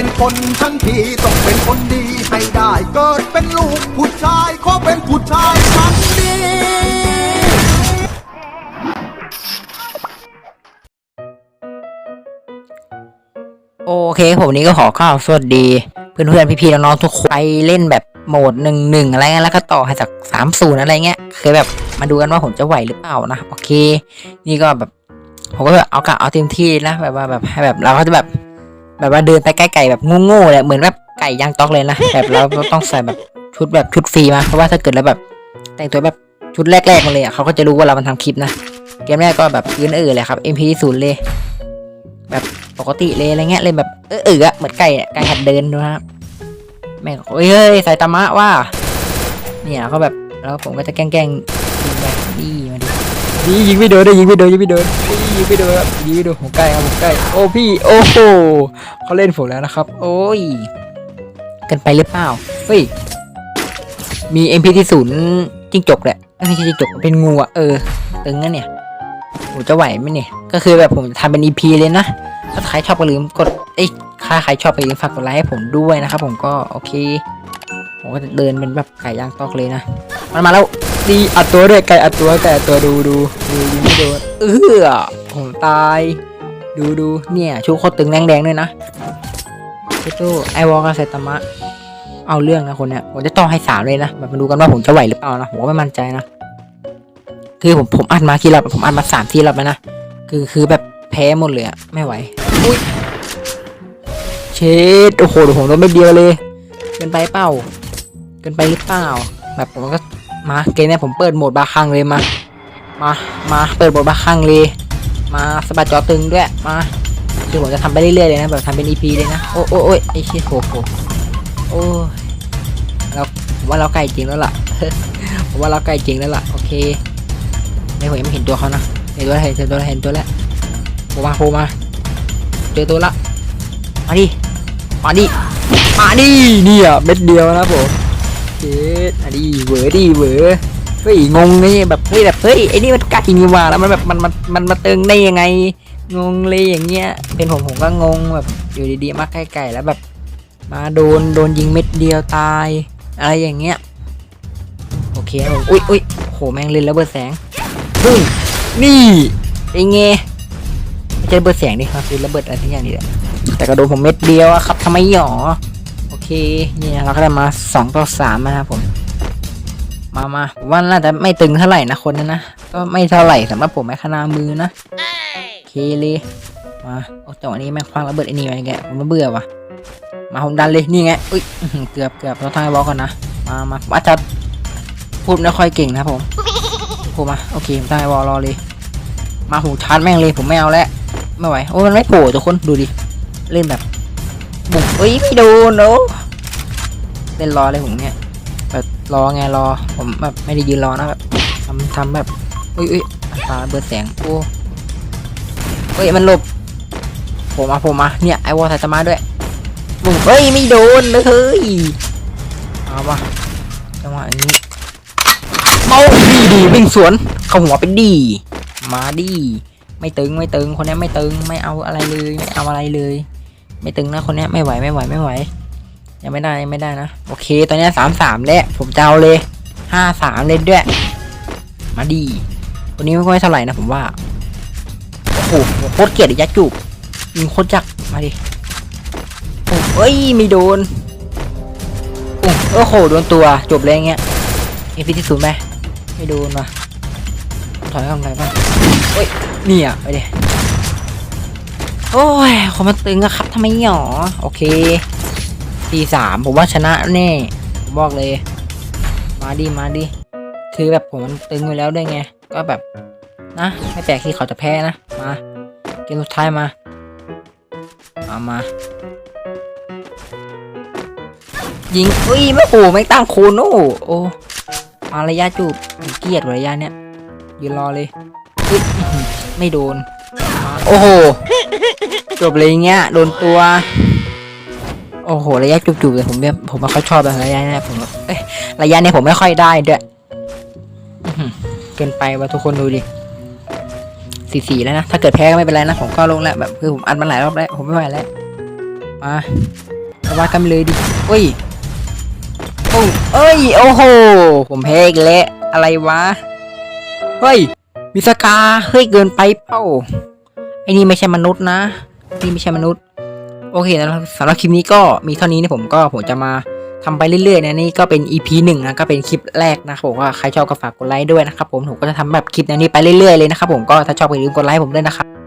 เป็นคนทั้งทีต้องเป็นคนดีให้ได้ เกิดเป็นลูกผู้ชายขอเป็นผู้ชายทั้งดีโอเคผมนี้ก็ขอกล่าวสวัสดี เพื่อนๆพี่ๆน้องๆทุกคนไปเล่นแบบโหมดหนึ่งหนึ่งอะไรเงี้ยแล้วก็ต่อให้จากสามศูนย์อะไรเงี้ยเคยแบบมาดูกันว่าผมจะไหวหรือเปล่านะโอเค นี่ก็แบบผมก็แบบเอากะเอาเต็มที่นะแบบว่าแบบให้แบบเราก็จะแบบ แบบว่าเดินไปใกล้ไก่แบบโง่ๆเลยเหมือนแบบไก่ย่างต๊อกเลยนะแบบเราต้องใส่แบบชุดแบบชุดฟรีมาเพราะว่าถ้าเกิดแล้วแบบ แต่งตัวแบบชุดแรกๆมาเลยอะเขาก็จะรู้ว่าเรามันทำคลิปนะเกมแรกก็แบบพื้นเออเลยครับ MP ศูนย์เลย แบบปกติเลยอะไรเงี้ยเลยแบบเออเอออะเหมือนไก่ไก่หัดเดินดูนะครับแม่งโอ้ยเฮ้ยใส่ตามะว่า เนี่ยเขาแบบแล้วผมก็จะแกล้งๆยิงไปนี่มาดิ นี่ยิงไม่โดนเลยยิงไม่โดนยิงไม่โดนนี่ยิงไม่โดนครับยิงไม่โดนผมใกล้ครับผมใกล้โอ้พี่โอ้โหเขาเล่นผมแล้วนะครับ โอ้ยกันไปหรือเปล่าเฮ้ยมี MP ที่ศูนย์จิ้งจกแหละไม่ใช่จิ้งจกเป็นงูอะเออตึงนเนี่ยผมจะไหวไหมเนี่ยก็คือแบบผมทำเป็น EP เลยนะถ้าใครชอบก็ลืมกดเอ้ยถ้าใครชอบก็ลืมฝากกดไลค์ให้ผมด้วยนะครับผมก็โอเคผมก็จะเดินเป็นแบบไก่ย่างตอกเลยนะมันมาแล้วีอัดตัวด้วยไก่อัดตัวไก่อัดตัวดูดูดูยิงไม่โดนเออผมตาย ดูดูเนี่ยชูโคตรตึงแดงๆด้วยนะเจ้าไอวอลกับไซตามะ เอาเรื่องนะคนเนี้ยผมจะต่อให้สามเลยนะแบบมาดูกันว่าผมจะไหวหรือเปล่านะผมก็ไม่มั่นใจนะคือผมผมอัดมากี่รอบผมอัดมาสามทีแล้วนะคือคือแบบแพ้หมดเลยอะไม่ไหวอุ้ยเชดโอ้โหผมโดนไม่เดียวเลยเกินไปเปล่าเกินไปหรือเปล่าแบบผมก็ มาเกมเนี้ยผมเปิดโหมดบาคังเลยมา มา มาเปิดโหมดบาคังเลย มาสะบัดจอตึงด้วย มาคือผมจะทำไปเรื่อยๆเลยนะแบบทำเป็น EP เลยนะ โอ้โอ้โอ้ยไอ้เชี่ยโหโหโอ้ยเราผมว่าเราใกล้จริงแล้วล่ะผมว่าเราใกล้จริงแล้วล่ะ โอเคไม่ผมยังไม่เห็นตัวเขานะเห็นตัวแล้วเห็นตัวแล้วเห็นตัวแล้วโผล่มาโผล่มาเจอตัวละ มาดิ มาดิ มาดิเนี่ยเม็ดเดียวนะผม เจ็ดอันนี้เหวอดิเหวอเฮ้ยงงนี่แบบเฮ้ยแบบเฮ้ยไอ้นี่มันกัดจริงนี่หว่าแล้วมันแบบมันมันมันมาเติงได้ยังไง งงเลยอย่างเงี้ย เป็นผมผมก็งงแบบอยู่ดีๆมาใกล้ๆแล้วแบบ มาโดนโดนยิงเม็ดเดียวตาย อะไรอย่างเงี้ยโอเคผมอุ้ยอุ้ยโหแม่งเล่นแล้วเบิดแสงปึ้งนี่เป็นไงไม่ใช่ระเบิดเสียงดิครับคือระเบิดอะไรทั้งอย่างนี่แหละแต่ก็โดนผมเม็ดเดียวอะครับทำไมหยอ นี่นะเราก็ได้มาสองต่อสามนะครับผม มามาผมว่าน่าจะไม่ตึงเท่าไหร่นะคนนั้นนะ ก็ไม่เท่าไหร่สำหรับผมแม่ขนามือนะเคเลยมาโอ้จังหวะนี้แม่งคว้างระเบิดไอ้นี่ไว้แกผมมาเบื่อว่ะ มาผมดันเลยนี่ไงอุ้ยเกือบเกือบเราทางไอ้บอลก่อนนะ มามาผมอาจจะพูดไม่ค่อยเก่งนะผมผมมาโอเคผมได้วอลรอเลย มาหูชาร์จแม่งเลยผมไม่เอาแล้วไม่ไหวโอ้มันไม่โผล่ทุกคนดูดิเล่นแบบบุกเอ้ยไม่โดนโอ้ เล่นรอเลยผมเนี่ยแบบรอไงรอผมแบบไม่ได้ยืนรอนะแบบทำทำแบบอุ้ยอุ้ยตาเบิดแสงโอ้เฮ้ยมันหลบผมมาผมมาเนี่ยไอวอลไซตามะด้วยบุกเฮ้ยไม่โดนเลยเฮ้ยเอาปะจังหวะนี้เมาดีดีวิ่งสวนเข้าหัวไปดี มาดีไม่ตึงไม่ตึงคนนี้ไม่ตึงไม่เอาอะไรเลยไม่เอาอะไรเลย ไม่ตึงนะคนนี้ไม่ไหวไม่ไหวไม่ไหว ยังไม่ได้ยังไม่ได้นะ โอเค ตอนนี้สามสามแล้วผมจะเอาเลยห้าสามเลยด้วย มาดีคนนี้ไม่ค่อยเท่าไหร่นะผมว่า โอ้โหโคตรเกลียดไอ้ยัดจูบยิงโคตรจักมาดิโอ้เอ้ยไม่โดนโอ้โหโดนตัวจบเลยอย่างเงี้ยเอพีที่ศูนย์ไหมไม่โดนว่ะถอยกำไรบ้างเฮ้ยนี่อะไปดิโอ้ยคนมันตึงอะครับทำไมหยอโอเค ทีสามผมว่าชนะแน่ผมบอกเลย มาดิมาดิคือแบบผมมันตึงอยู่แล้วด้วยไง ก็แบบนะไม่แปลกที่เขาจะแพ้นะ มาเกมสุดท้ายมาเอามายิงอุ้ยไม่โหไม่ตั้งโคโน่โอ้มาระยะจูบเกียดระยะเนี้ยยืนรอเลยอุ๊ยไม่โดน โอ้โหจบเลยเงี้ยโดนตัว โอ้โห ระยะจูบๆเลยผมแบบผมไม่ค่อยชอบแบบระยะเนี้ยผมเอ้ยระยะเนี้ยผมไม่ค่อยได้ด้วยเกินไปว่ะทุกคนดูดิสี่สี่แล้วนะ ถ้าเกิดแพ้ก็ไม่เป็นไรนะ ผมก็ลงแล้วแบบคือผมอัดมาหลายรอบแล้ว ผมไม่ไหวแล้ว มามาว่ากันเลยดิเฮ้ยโอ้เอ้ย โอ้โห ผมแพ้อีกแล้ว อะไรวะ เฮ้ยมิสกา เฮ้ย เกินไปเป้าไอ้นี่ไม่ใช่มนุษย์นะ นี่ไม่ใช่มนุษย์ โอเคนะสำหรับคลิปนี้ก็มีเท่านี้นะผมก็ผมจะมาทำไปเรื่อยๆนะนี่ก็เป็น EP หนึ่งนะก็เป็นคลิปแรกนะครับผมว่าใครชอบก็ฝากกดไลค์ด้วยนะครับผมผมก็จะทำแบบคลิปแนวนี้ไปเรื่อยๆเลยนะครับผมก็ถ้าชอบก็อย่าลืมกดไลค์ผมด้วยนะครับ